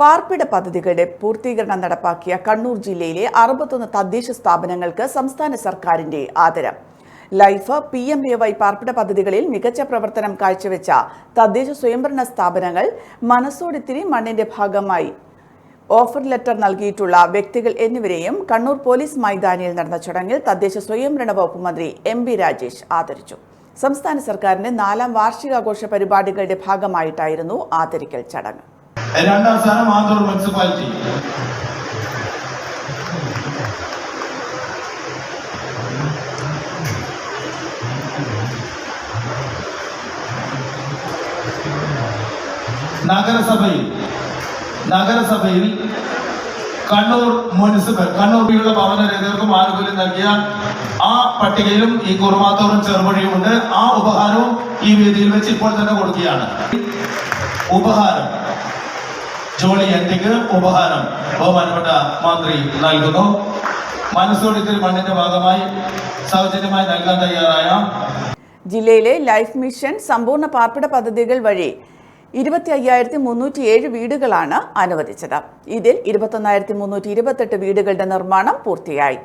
പാർപ്പിട പദ്ധതികളുടെ പൂർത്തീകരണം നടപ്പാക്കിയ കണ്ണൂർ ജില്ലയിലെ അറുപത്തൊന്ന് തദ്ദേശ സ്ഥാപനങ്ങൾക്ക് സംസ്ഥാന സർക്കാരിന്റെ ആദരം. Life P M A Y പാർപ്പിട പദ്ധതികളിൽ മികച്ച പ്രവർത്തനം കാഴ്ചവെച്ച തദ്ദേശ സ്വയംഭരണ സ്ഥാപനങ്ങൾ മനസ്സോടിത്തിരി മണ്ണിന്റെ ഭാഗമായി ഓഫർ ലെറ്റർ നൽകിയിട്ടുള്ള വ്യക്തികൾ എന്നിവരെയും കണ്ണൂർ പോലീസ് മൈതാനിയിൽ നടന്ന ചടങ്ങിൽ തദ്ദേശ സ്വയംഭരണ വകുപ്പ് മന്ത്രി എം ബി രാജേഷ് ആദരിച്ചു. സംസ്ഥാന സർക്കാരിന്റെ നാലാം വാർഷികാഘോഷ പരിപാടികളുടെ ഭാഗമായിട്ടായിരുന്നു ആദരിക്കൽ ചടങ്ങ്. രണ്ടാം സ്ഥാനം ആന്തൂർ മുനിസിപ്പാലിറ്റി നഗരസഭയിൽ നഗരസഭയിൽ കണ്ണൂർ മുനിസിപ്പൽ കണ്ണൂർ കണ്ണൂരിലുള്ള ഭവന രഹിതർക്കും ആനുകൂല്യം നൽകിയ ആ പട്ടികയിലും ഈ കുറുമാത്തോറും ചെറുപഴിയുമുണ്ട്. ആ ഉപഹാരവും ഈ വേദിയിൽ വെച്ച് ഇപ്പോൾ തന്നെ കൊടുക്കുകയാണ്. ഉപഹാരം. ജോളി എന്തിക്ക് ഉപഹാരം ബഹുമാനപ്പെട്ട മന്ത്രി നൽകുന്നു. മനസ്സോടിത്തിൽ മണ്ണിന്റെ ഭാഗമായി സൗജന്യമായി നൽകാൻ തയ്യാറായ ജില്ലയിലെ ലൈഫ് മിഷൻ സമ്പൂർണ പാർപ്പിട പദ്ധതികൾ വഴി ഇരുപത്തി അയ്യായിരത്തി മുന്നൂറ്റി ഏഴ് വീടുകളാണ് അനുവദിച്ചത്. ഇതിൽ ഇരുപത്തൊന്നായിരത്തി മുന്നൂറ്റി ഇരുപത്തെട്ട് വീടുകളുടെ നിർമ്മാണം പൂർത്തിയായി.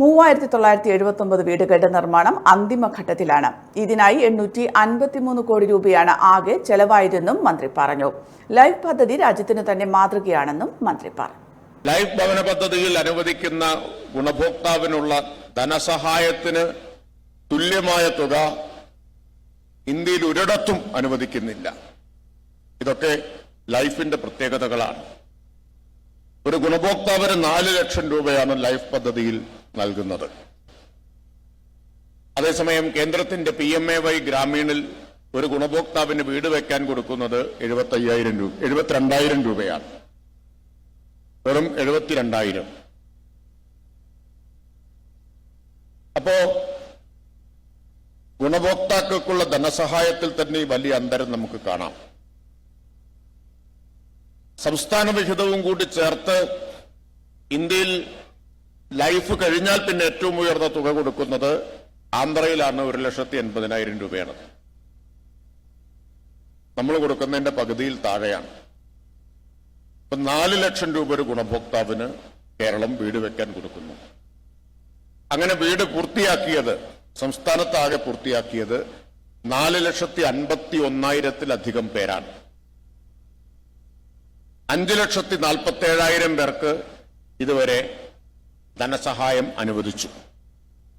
മൂവായിരത്തി തൊള്ളായിരത്തി എഴുപത്തി ഒമ്പത് വീടുകളുടെ നിർമ്മാണം അന്തിമഘട്ടത്തിലാണ്. ഇതിനായി എണ്ണൂറ്റി അൻപത്തിമൂന്ന് കോടി രൂപയാണ് ആകെ ചെലവായതെന്നും മന്ത്രി പറഞ്ഞു. ലൈഫ് പദ്ധതി രാജ്യത്തിന് തന്നെ മാതൃകയാണെന്നും മന്ത്രി പറഞ്ഞു. ലൈഫ് ഭവന പദ്ധതിയിൽ അനുവദിക്കുന്ന ഗുണഭോക്താവിനുള്ള ധനസഹായത്തിന് തുല്യമായ തുക ഇന്ത്യയിൽ ഒരിടത്തും അനുവദിക്കുന്നില്ല. ഇതൊക്കെ ലൈഫിന്റെ പ്രത്യേകതകളാണ്. ഒരു ഗുണഭോക്താവിന് നാല് ലക്ഷം രൂപയാണ് ലൈഫ് പദ്ധതിയിൽ നൽകുന്നത്. അതേസമയം കേന്ദ്രത്തിന്റെ പി എം എ വൈ ഗ്രാമീണിൽ ഒരു ഗുണഭോക്താവിന് വീട് വെക്കാൻ കൊടുക്കുന്നത് എഴുപത്തി അയ്യായിരം രൂപ എഴുപത്തിരണ്ടായിരം രൂപയാണ്. വെറും എഴുപത്തിരണ്ടായിരം. അപ്പോ ഗുണഭോക്താക്കൾക്കുള്ള ധനസഹായത്തിൽ തന്നെ വലിയ അന്തരം നമുക്ക് കാണാം. സംസ്ഥാന വിഹിതവും കൂടി ചേർത്ത് ഇന്ത്യയിൽ ലൈഫ് കഴിഞ്ഞാൽ പിന്നെ ഏറ്റവും ഉയർന്ന തുക കൊടുക്കുന്നത് ആന്ധ്രയിലാണ് ഒരു ലക്ഷത്തി എൺപതിനായിരം രൂപയാണ്. നമ്മൾ കൊടുക്കുന്നതിന്റെ പകുതിയിൽ താഴെയാണ്. ഇപ്പൊ നാല് ലക്ഷം രൂപ ഒരു ഗുണഭോക്താവിന് കേരളം വീട് വെക്കാൻ കൊടുക്കുന്നു. അങ്ങനെ വീട് പൂർത്തിയാക്കിയത് സംസ്ഥാനത്താകെ പൂർത്തിയാക്കിയത് നാല് ലക്ഷത്തി അൻപത്തി ഒന്നായിരത്തിലധികം പേരാണ്. അഞ്ചു ലക്ഷത്തി നാൽപ്പത്തി ഏഴായിരം പേർക്ക് ഇതുവരെ ധനസഹായം അനുവദിച്ചു.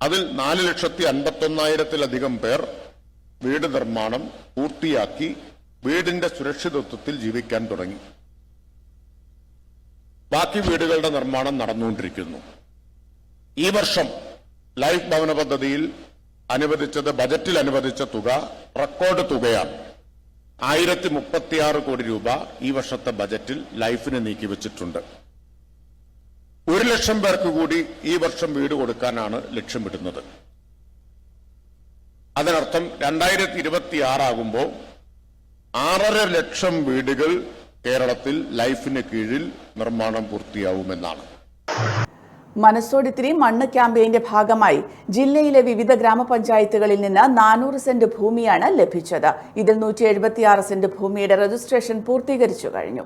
അതിൽ നാല് ലക്ഷത്തി അൻപത്തൊന്നായിരത്തിലധികം പേർ വീട് നിർമ്മാണം പൂർത്തിയാക്കി വീടിന്റെ സുരക്ഷിതത്വത്തിൽ ജീവിക്കാൻ തുടങ്ങി. ബാക്കി വീടുകളുടെ നിർമ്മാണം നടന്നുകൊണ്ടിരിക്കുന്നു. ഈ വർഷം ലൈഫ് ഭവന പദ്ധതിയിൽ അനുവദിച്ചത് ബജറ്റിൽ അനുവദിച്ച തുക റെക്കോർഡ് തുകയാണ്. ആയിരത്തി മുപ്പത്തിയാറ് കോടി രൂപ ഈ വർഷത്തെ ബജറ്റിൽ ലൈഫിന് നീക്കിവെച്ചിട്ടുണ്ട്. ഒരു ലക്ഷം പേർക്ക് കൂടി ഈ വർഷം വീട് കൊടുക്കാനാണ് ലക്ഷ്യമിടുന്നത്. അതിനർത്ഥം രണ്ടായിരത്തി ഇരുപത്തി ആറാകുമ്പോൾ ആറര ലക്ഷം വീടുകൾ കേരളത്തിൽ ലൈഫിന് കീഴിൽ നിർമ്മാണം പൂർത്തിയാവുമെന്നാണ്. മനസ്സോടിത്തിരി മണ്ണ് ക്യാമ്പയിന്റെ ഭാഗമായി ജില്ലയിലെ വിവിധ ഗ്രാമപഞ്ചായത്തുകളിൽ നിന്ന് നാനൂറ് സെന്റ് ഭൂമിയാണ് ലഭിച്ചത്. ഇതിൽ നൂറ്റി എഴുപത്തിയാറ് സെന്റ് ഭൂമിയുടെ രജിസ്ട്രേഷൻ പൂർത്തീകരിച്ചു കഴിഞ്ഞു.